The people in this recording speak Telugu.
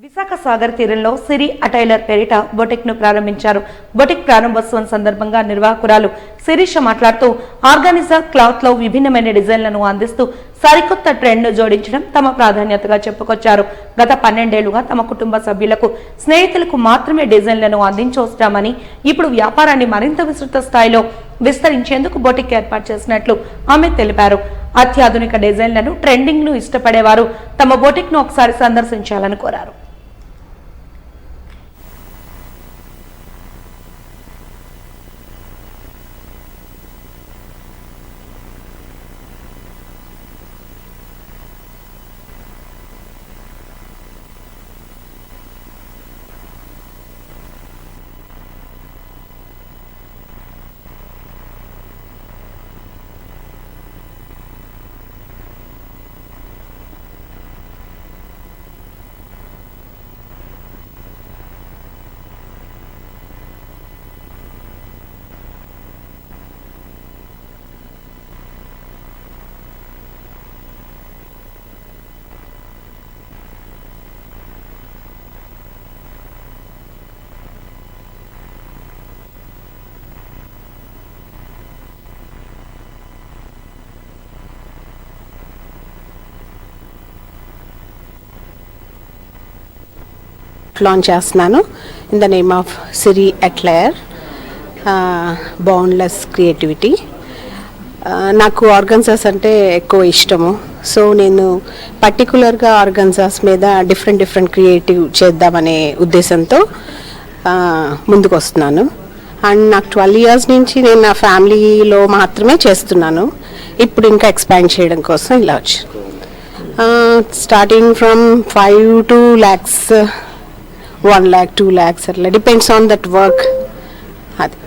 విశాఖ సాగర్ తీరంలో సిరి అటైలర్ పేరిట బొటిక్ను ప్రారంభించారు. బొటిక్ ప్రారంభోత్సవం సందర్భంగా నిర్వాహకురాలు శిరీష మాట్లాడుతూ ఆర్గానిజా క్లాత్లో విభిన్నమైన డిజైన్లను అందిస్తూ సరికొత్త ట్రెండ్ను జోడించడం తమ ప్రాధాన్యతగా చెప్పుకొచ్చారు. గత పన్నెండేళ్ళుగా తమ కుటుంబ సభ్యులకు స్నేహితులకు మాత్రమే డిజైన్లను అందించొస్తామని ఇప్పుడు వ్యాపారాన్ని మరింత విస్తృత స్థాయిలో విస్తరించేందుకు బొటిక్ ఏర్పాటు చేసినట్లు ఆమె తెలిపారు. అత్యాధునిక డిజైన్లను ట్రెండింగ్ను ఇష్టపడేవారు. తమ బొటిక్ను ఒకసారి సందర్శించాలని కోరారు. లాంచ్ చేస్తున్నాను. In the name of Siri atelier boundless creativity నాకు ఆర్గన్సాస్ అంటే ఎక్కువ ఇష్టము. సో నేను పర్టికులర్గా ఆర్గన్సాస్ మీద డిఫరెంట్ డిఫరెంట్ క్రియేటివ్ చేద్దామనే ఉద్దేశంతో ముందుకు వస్తున్నాను అండ్ నాకు ట్వెల్వ్ ఇయర్స్ నుంచి నేను నా ఫ్యామిలీలో మాత్రమే చేస్తున్నాను. ఇప్పుడు ఇంకా ఎక్స్పాండ్ చేయడం కోసం ఇలా వచ్చి. Starting from five to lakhs one lakh two lakhs అట్లా డిపెండ్స్ ఆన్ దట్ వర్క్ అది